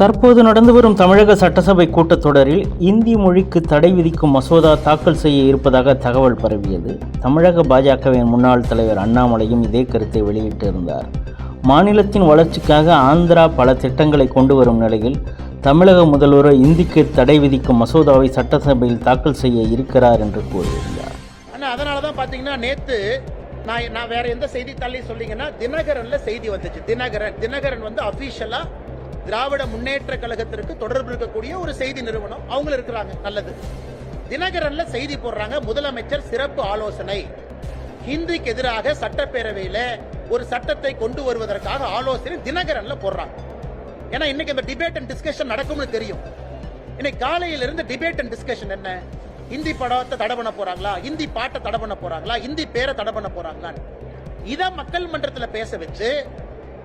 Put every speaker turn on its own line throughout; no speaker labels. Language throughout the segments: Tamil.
தற்போது நடந்து வரும் தமிழக சட்டசபை கூட்டத்தொடரில் இந்தி மொழிக்கு தடை விதிக்கும் மசோதா தாக்கல் செய்ய இருப்பதாக தகவல் பரவியது தமிழக பாஜகவின் முன்னாள் தலைவர் அண்ணாமலையும் இதே கருத்தை வெளியிட்டிருந்தார் மாநிலத்தின் வளர்ச்சிக்காக ஆந்திரா பல திட்டங்களை கொண்டு வரும் நிலையில் தமிழக முதல்வர் இந்திக்கு தடை விதிக்கும் மசோதாவை சட்டசபையில் தாக்கல் செய்ய இருக்கிறார் என்று கூறியிருந்தார்
தான் பார்த்தீங்கன்னா நேற்று நான் நான் வேற எந்த செய்தித்தாளையும் சொல்லிங்கன்னா தினகரனில் செய்தி வந்துச்சு தினகரன் தினகரன் வந்து அஃபீஷியலாக திராவிட முன்னேற்ற கழகத்திற்கு தொடர்பு இருக்கக்கூடிய ஒரு செய்தி நிறுவனம் அவங்க இருக்கிறாங்க நல்லது தினகரன்ல செய்தி போடுறாங்க முதலமைச்சர் சிறப்பு ஆலோசனை ஹிந்திக்கு எதிராக சட்டப்பேரவையில ஒரு சட்டத்தை கொண்டு வருவதற்காக ஆலோசனை தினகரன்ல போடுறாங்க ஏன்னா இன்னைக்கு இந்த டிபேட் அண்ட் டிஸ்கஷன் நடக்கும்னு தெரியும் இன்னைக்கு காலையிலிருந்து டிபேட் அண்ட் டிஸ்கஷன் என்ன ஹிந்தி படத்தை தடை பண்ண போறாங்களா ஹிந்தி பாட்டை தடை பண்ண போறாங்களா ஹிந்தி பேரை தடை பண்ண போறாங்களா இதை மக்கள் மன்றத்தில் பேச வச்சு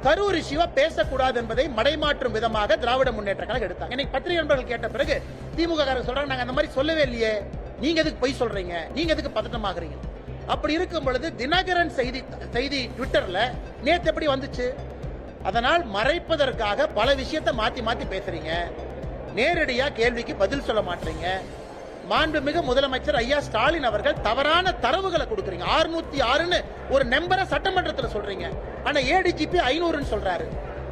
கரூர் சிவா பேசக்கூடாது என்பதை மடைமாற்றும் விதமாக திராவிட முன்னேற்ற கழகம் எடுத்தாங்க இன்னைக்கு பத்திரிகை நண்பர்கள் கேட்ட பிறகு திமுக காரங்க சொல்றாங்க நாங்க அந்த மாதிரி சொல்லவே இல்லையே நீங்க எதுக்கு பொய் சொல்றீங்க நீங்க எதுக்கு பதட்டமாகறீங்க அப்படி இருக்கும் பொழுது தினகரன் செய்தி செய்தி ட்விட்டர்ல நேத்து எப்படி வந்துச்சு அதனால் மறைப்பதற்காக பல விஷயத்தை மாத்தி மாத்தி பேசுறீங்க நேரடியா கேள்விக்கு பதில் சொல்ல மாட்டீங்க மாண்புமிகு முதலமைச்சர் ஐயா ஸ்டாலின் அவர்கள் தவறான தரவுகளை கொடுக்குறீங்க ஆறுநூத்தி ஆறுன்னு ஒரு நம்பரை சட்டமன்றத்தில் சொல்றீங்க ஆனா ஏடிஜிபி ஐநூறுன்னு சொல்றாரு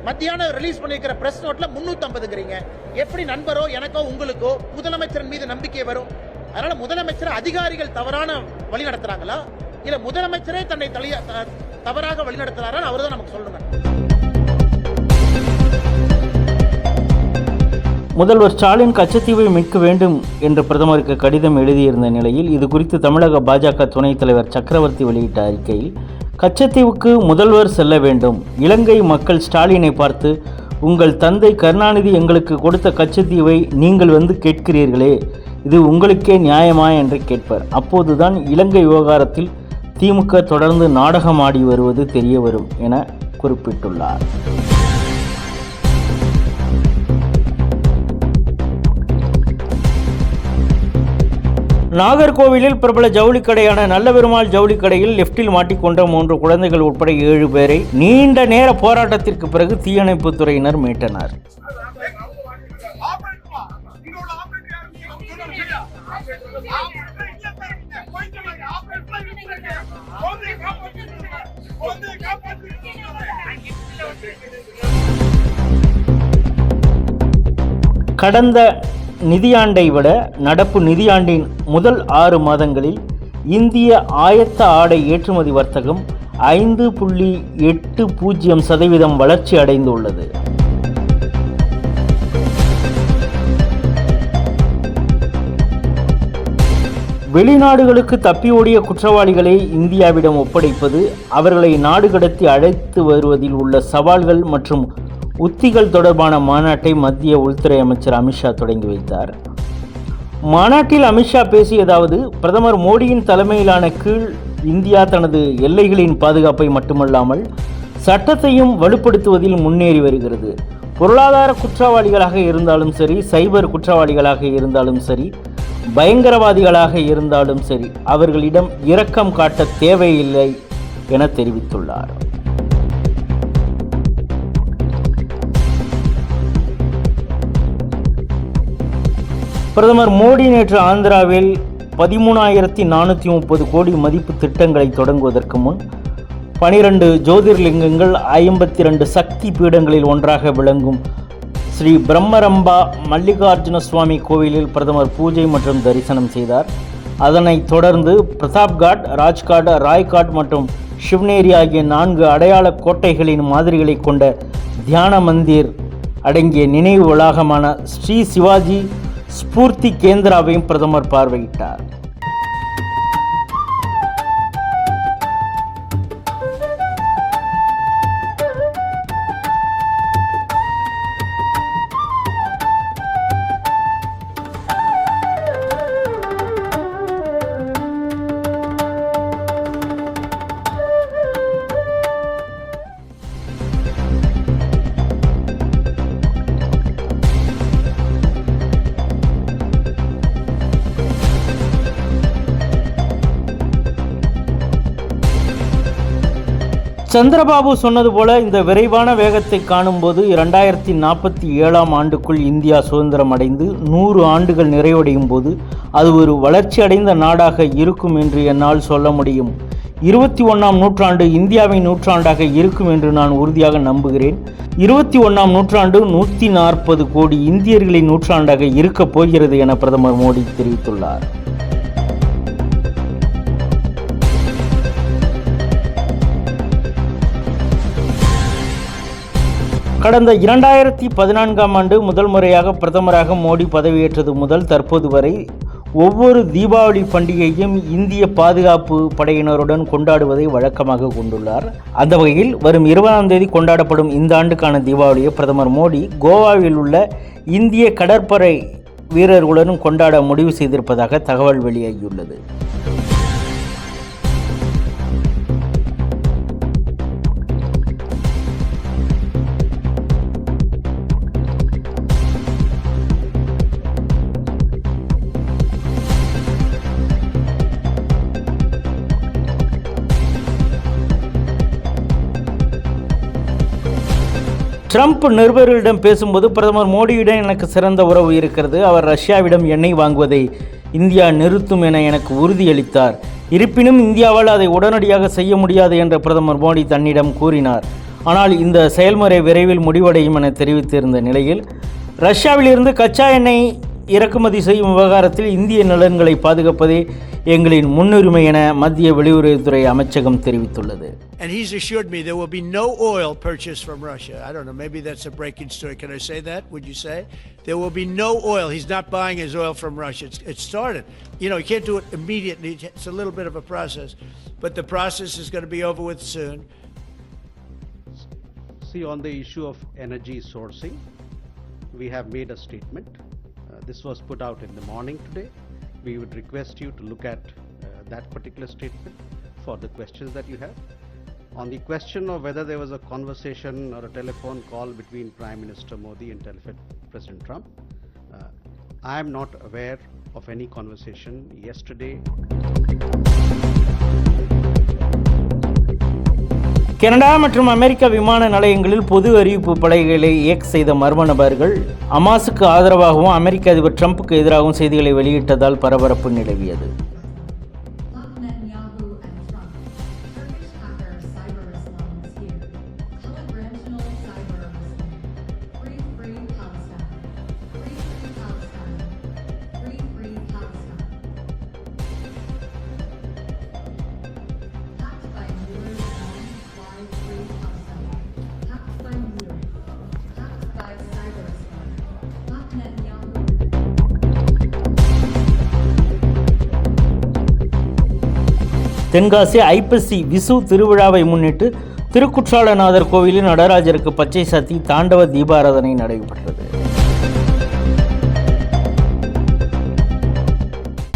மத்தியானம் ரிலீஸ் பண்ணிருக்கிற பிரஸ் நோட்ல முன்னூத்தம்பதுங்கிறீங்க எப்படி நண்பரோ எனக்கோ உங்களுக்கோ முதலமைச்சரின் மீது நம்பிக்கை வரும் அதனால முதலமைச்சர் அதிகாரிகள் தவறான வழி நடத்துறாங்களா இல்ல முதலமைச்சரே தன்னை தலைய தவறாக வழி நடத்துறாரா அவர் தான் நமக்கு சொல்லுங்க
முதல்வர் ஸ்டாலின் கச்சத்தீவை மீட்க வேண்டும் என்று பிரதமருக்கு கடிதம் எழுதியிருந்த நிலையில் இது குறித்து தமிழக பாஜக துணைத் தலைவர் சக்கரவர்த்தி வெளியிட்ட அறிக்கையில் கச்சத்தீவுக்கு முதல்வர் செல்ல வேண்டும் இலங்கை மக்கள் ஸ்டாலினை பார்த்து உங்கள் தந்தை கருணாநிதி எங்களுக்கு கொடுத்த கச்சத்தீவை நீங்கள் வந்து கேட்கிறீர்களே இது உங்களுக்கே நியாயமா என்று கேட்பர் அப்போதுதான் இலங்கை விவகாரத்தில் திமுக தொடர்ந்து நாடகமாடி வருவது தெரிய வரும் என குறிப்பிட்டுள்ளார் நாகர்கோவிலில் பிரபல ஜவுளி கடையான நல்ல பெருமாள் ஜவுளி கடையில் லிப்டில் மாட்டிக்கொண்ட மூன்று குழந்தைகள் உட்பட ஏழு பேரை நீண்ட நேர போராட்டத்திற்கு பிறகு தீயணைப்பு துறையினர் மீட்டனர் கடந்த நிதியாண்டை விட நடப்பு நிதியாண்டின் முதல் ஆறு மாதங்களில் இந்திய ஆயத்த ஆடை ஏற்றுமதி வர்த்தகம் ஐந்து புள்ளி எட்டு பூஜ்ஜியம் சதவீதம் வளர்ச்சி அடைந்துள்ளது வெளிநாடுகளுக்கு தப்பியோடிய குற்றவாளிகளை இந்தியாவிடம் ஒப்படைப்பது அவர்களை நாடு கடத்தி அழைத்து வருவதில் உள்ள சவால்கள் மற்றும் உத்திகள் தொடர்பான மாநாட்டை மத்திய உள்துறை அமைச்சர் அமித்ஷா தொடங்கி வைத்தார் மாநாட்டில் அமித்ஷா பேசியதாவது பிரதமர் மோடியின் தலைமையிலான கீழ் இந்தியா தனது எல்லைகளின் பாதுகாப்பை மட்டுமல்லாமல் சட்டத்தையும் வலுப்படுத்துவதில் முன்னேறி வருகிறது பொருளாதார குற்றவாளிகளாக இருந்தாலும் சரி சைபர் குற்றவாளிகளாக இருந்தாலும் சரி பயங்கரவாதிகளாக இருந்தாலும் சரி அவர்களிடம் இரக்கம் காட்ட தேவையில்லை என தெரிவித்துள்ளார் பிரதமர் மோடி நேற்று ஆந்திராவில் பதிமூணாயிரத்தி நானூற்றி முப்பது கோடி மதிப்பு திட்டங்களை தொடங்குவதற்கு முன் பனிரெண்டு ஜோதிர்லிங்கங்கள் ஐம்பத்தி ரெண்டு சக்தி பீடங்களில் ஒன்றாக விளங்கும் ஸ்ரீ பிரம்மரம்பா மல்லிகார்ஜுன சுவாமி கோவிலில் பிரதமர் பூஜை மற்றும் தரிசனம் செய்தார் அதனைத் தொடர்ந்து பிரதாப்காட் ராஜ்காட் ராய்காட் மற்றும் சிவ்நேரி ஆகிய நான்கு அடையாள கோட்டைகளின் மாதிரிகளை கொண்ட தியான மந்திர் அடங்கிய நினைவு வளாகமான ஸ்ரீ சிவாஜி ஸ்பூர்த்தி கேந்திராவையும் பிரதமர் பார்வையிட்டார் சந்திரபாபு சொன்னது போல இந்த விரைவான வேகத்தை காணும்போது இரண்டாயிரத்தி நாற்பத்தி ஏழாம் ஆண்டுக்குள் இந்தியா சுதந்திரம் அடைந்து நூறு ஆண்டுகள் நிறைவடையும் போது அது ஒரு வளர்ச்சி அடைந்த நாடாக இருக்கும் என்று என்னால் சொல்ல முடியும் இருபத்தி ஒன்றாம் நூற்றாண்டு இந்தியாவின் நூற்றாண்டாக இருக்கும் என்று நான் உறுதியாக நம்புகிறேன் இருபத்தி ஒன்றாம் நூற்றாண்டு நூற்றி நாற்பது கோடி இந்தியர்களின் நூற்றாண்டாக இருக்கப் போகிறது என பிரதமர் மோடி தெரிவித்துள்ளார் கடந்த இரண்டாயிரத்தி பதினான்காம் ஆண்டு முதல் முறையாக பிரதமராக மோடி பதவியேற்றது முதல் தற்போது வரை ஒவ்வொரு தீபாவளி பண்டிகையும் இந்திய பாதுகாப்பு படையினருடன் கொண்டாடுவதை வழக்கமாக கொண்டுள்ளார் அந்த வகையில் வரும் இருபதாம் தேதி கொண்டாடப்படும் இந்த ஆண்டுக்கான தீபாவளியை பிரதமர் மோடி கோவாவில் உள்ள இந்திய கடற்படை வீரர்களுடன் கொண்டாட முடிவு செய்திருப்பதாக தகவல் வெளியாகியுள்ளது ட்ரம்ப் நிருபர்களிடம் பேசும்போது பிரதமர் மோடியிடம் எனக்கு சிறந்த உறவு இருக்கிறது அவர் ரஷ்யாவிடம் எண்ணெய் வாங்குவதை இந்தியா நிறுத்தும் என எனக்கு உறுதியளித்தார் இருப்பினும் இந்தியாவால் அதை உடனடியாக செய்ய முடியாது என்று பிரதமர் மோடி தன்னிடம் கூறினார் ஆனால் இந்த செயல்முறை விரைவில் முடிவடையும் என தெரிவித்திருந்த நிலையில் ரஷ்யாவிலிருந்து கச்சா எண்ணெய் இறக்குமதி செய்யும் விவகாரத்தில் இந்திய நலன்களை பாதுகாப்பதே எங்களின் முன்னுரிமை என மத்திய வெளியுறவுத்துறை அமைச்சகம் தெரிவித்துள்ளது And he's assured me there will be no oil purchased from Russia. I don't know, maybe that's a breaking story. Can I say that? Would you say? There will be no oil. He's not buying his oil from Russia. It's, it started. You know, you can't do it immediately. It's a little bit of a process. But the process is going to be over with soon. See, on the issue of energy sourcing, we have made a statement this was put out in the morning today. We would request you to look at uh, that particular statement for the questions that you have. On the question of whether there was a conversation or a telephone call between Prime Minister Modi and President Trump, uh, I am not aware of any conversation yesterday. Canada மற்றும் அமெரிக்க விமான நிலையங்களில் பொது அறிவிப்பு படைகளை இயக்க செய்த மர்ம நபர்கள் அமாஸுக்கு ஆதரவாகவும் அமெரிக்க அதிபர் ட்ரம்ப்புக்கு எதிராகவும் செய்திகளை வெளியிட்டதால் பரபரப்பு நிலவியது தென்காசி ஐப்பசி விசு திருவிழாவை முன்னிட்டு திருக்குற்றாலநாதர் கோவிலில் நடராஜருக்கு பச்சை சாத்தி தாண்டவ தீபாராதனை நடைபெற்றது